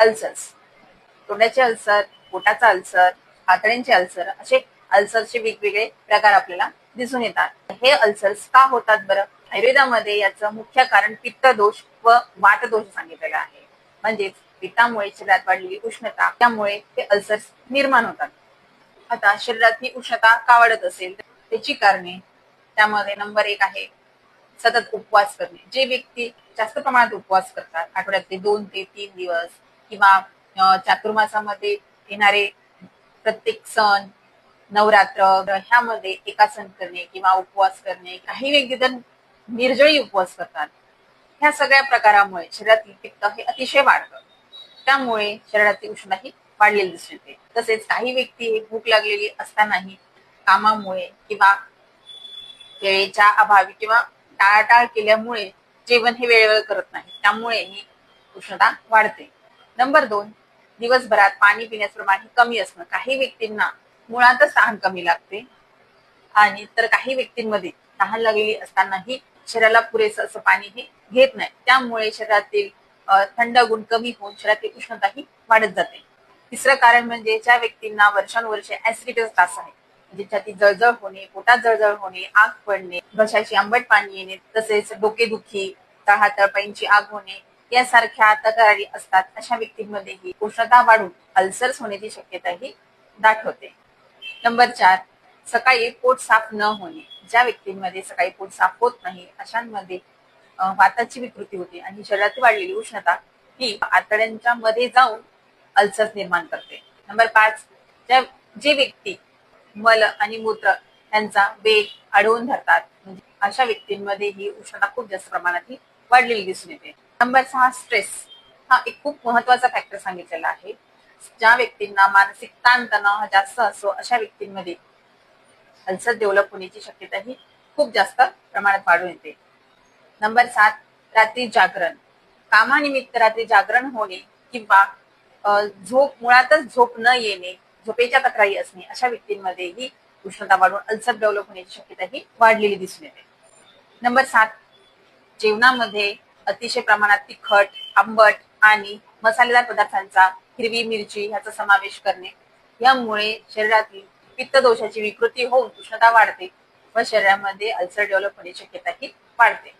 Ulcers. तोंडाचे ulcer पोटाचा ulcer आतड्यांचे ulcer असे अल्सरचे वेगवेगळे प्रकार आपल्याला दिसून येतात. हे अल्सर्स का होतात बरं? आयुर्वेदामध्ये याचं मुख्य कारण पित्त दोष व वात दोष सांगितलेला आहे. म्हणजेच पित्तामुळे शरीरात वाढलेली उष्णता त्यामुळे ते अल्सर्स निर्माण होतात. आता शरीरात ही उष्णता का वाढत असेल? त्याची कारणे त्यामध्ये नंबर एक आहे सतत उपवास करणे. जे व्यक्ती जास्त प्रमाणात उपवास करतात आठवड्यातले दोन ते तीन दिवस किंवा चातुर्मासामध्ये येणारे प्रत्येक सण नवरात्र ह्यामध्ये एकासन करणे किंवा उपवास करणे काही व्यक्ती तर निर्जळी उपवास करतात. ह्या सगळ्या प्रकारामुळे शरीरातील पित्त हे अतिशय वाढतं. त्यामुळे शरीरातील उष्णता ही वाढलेली दिसून येते. तसेच काही व्यक्ती हे भूक लागलेली असतानाही कामामुळे किंवा वेळेच्या अभावी किंवा टाळाटाळ केल्यामुळे जेवण हे वेळेवर करत नाही त्यामुळे ही उष्णता वाढते. नंबर दोन दिवसभरात पाणी पिण्याचं प्रमाण हे कमी असणं. काही व्यक्तींना मुळातच तहान कमी लागते. आणि तर काही व्यक्तींमध्ये तहान लागलेली असतानाही शरीराला पुरेसं असं पाणी हे घेत नाही. त्यामुळे शरीरातील थंड गुण कमी होऊन शरीरातील उष्णता ही वाढत जाते. तिसरं कारण म्हणजे ज्या व्यक्तींना वर्षानुवर्षे ऍसिडिटीचा त्रास आहे म्हणजे छाती जळजळ होणे पोटात जळजळ होणे आग पडणे घशाची आंबट पाणी येणे तसेच डोकेदुखी तळहातळपाईंची आग होणे यासारख्या तक्रारी असतात अशा व्यक्तींमध्ये ही उष्णता वाढून अल्सर्स होण्याची शक्यता ही नंबर चार सकाळी पोट साफ न होणे. ज्या व्यक्तींमध्ये सकाळी पोट साफ होत नाही अशांमध्ये वाताची विकृती होते आणि शरीरात वाढलेली उष्णता ही आतड्यांच्या मध्ये जाऊन अल्सर्स निर्माण करते. नंबर पाच ज्या जे व्यक्ती मल आणि मूत्र यांचा वेग अडवून धरतात म्हणजे अशा व्यक्तींमध्ये ही उष्णता खूप जास्त प्रमाणात ही वाढलेली दिसून येते. नंबर सहा स्ट्रेस हा एक खूप महत्त्वाचा फॅक्टर सांगितलेला आहे. ज्या व्यक्तींना मानसिक ताणतणाव हा जास्त असतो अशा व्यक्तींमध्ये अल्सर डेव्हलप होण्याची शक्यता ही खूप जास्त प्रमाणात वाढून येते. नंबर सात रात्री जागरण. कामानिमित्त रात्री जागरण होणे किंवा झोप मुळातच झोप न येणे झोपेच्या तक्रारी असणे अशा व्यक्तींमध्ये ही उष्णता वाढून अल्सर डेव्हलप होण्याची शक्यता ही वाढलेली दिसून येते. नंबर सात जेवणामध्ये अतिशय प्रमाणात तिखट आंबट आणि मसालेदार पदार्थांचा हिरवी मिरची ह्याचा समावेश करणे. यामुळे शरीरातील पित्त दोषाची विकृती होऊन उष्णता वाढते व शरीरामध्ये अल्सर डेव्हलप होण्याची शक्यता ही वाढते.